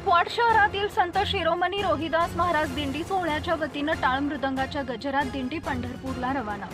कुपवाड शहरातील संत शिरोमणी रोहिदास महाराज दिंडी सोहळ्याच्या वतीनं टाळ मृदंगाच्या गजरात दिंडी पंढरपूरला रवाना.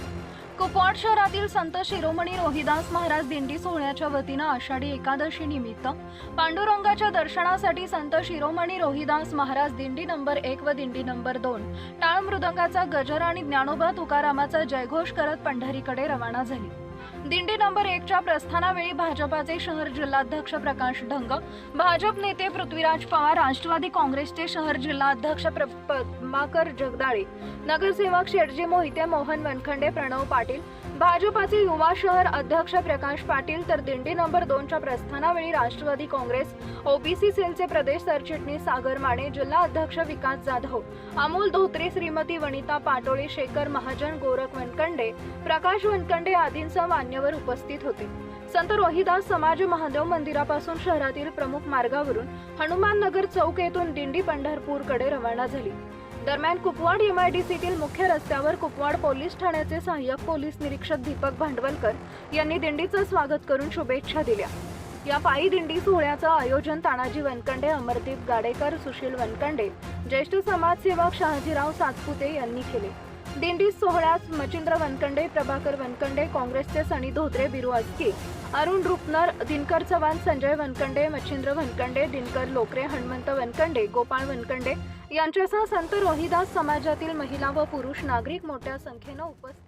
कुपवाड शहरातील संत शिरोमणी रोहिदास महाराज दिंडी सोहळ्याच्या वतीनं आषाढी एकादशी निमित्त पांडुरंगाच्या दर्शनासाठी संत शिरोमणी रोहिदास महाराज दिंडी नंबर एक व दिंडी नंबर दोन टाळ मृदंगाचा गजर आणि ज्ञानोबा तुकारामाचा जयघोष करत पंढरीकडे रवाना झाली. दिंडी नंबर एकच्या प्रस्थानावेळी भाजपाचे शहर जिल्हाध्यक्ष प्रकाश ढंग भाजप नेते पृथ्वीराज पवार राष्ट्रवादी काँग्रेसचे शहर जिल्हाध्यक्ष पद्माकर जगदाळे नगरसेवक शेटजी मोहिते मोहन वनखंडे प्रणव पाटील भाजपाचे युवा शहर अध्यक्ष प्रकाश पाटील तर दिंडी नंबर दोनच्या प्रस्थानावेळी राष्ट्रवादी काँग्रेस ओबीसी सेलचे प्रदेश सरचिटणीस सागर माने जिल्हा अध्यक्ष विकास जाधव अमोल धोत्रे श्रीमती वनिता पाटोळे शेखर महाजन गोरख वनकंडे प्रकाश वनकंडे आदींसह मान्यवर उपस्थित होते. संत रोहिदास समाज महादेव मंदिरापासून शहरातील प्रमुख मार्गावरून हनुमान नगर चौक येथून दिंडी पंढरपूरकडे रवाना झाली. दरम्यान कुपवाड एमआयडीसीतील मुख्य रस्त्यावर कुपवाड पोलीस ठाण्याचे सहाय्यक पोलीस निरीक्षक दीपक भांडवलकर यांनी दिंडीचं स्वागत करून शुभेच्छा दिल्या. या पायी दिंडी सोहळ्याचं आयोजन तानाजी वनकंडे अमरदीप गाडेकर सुशील वनकंडे ज्येष्ठ समाजसेवक शहाजीराव सातपुते यांनी केले. दिंडी सोहळ्यात मचिंद्र वनकंडे प्रभाकर वनकंडे काँग्रेसचे सनी धोत्रे बिरू अस्की अरुण रुपनर दिनकर चव्हाण संजय वनकंडे मच्छिंद्र वनकंडे दिनकर लोकरे हनुमंत वनकंडे गोपाळ वनकंडे यांच्यासह संत रोहिदास समाजातील महिला व पुरुष नागरिक मोठ्या संख्येनं उपस्थित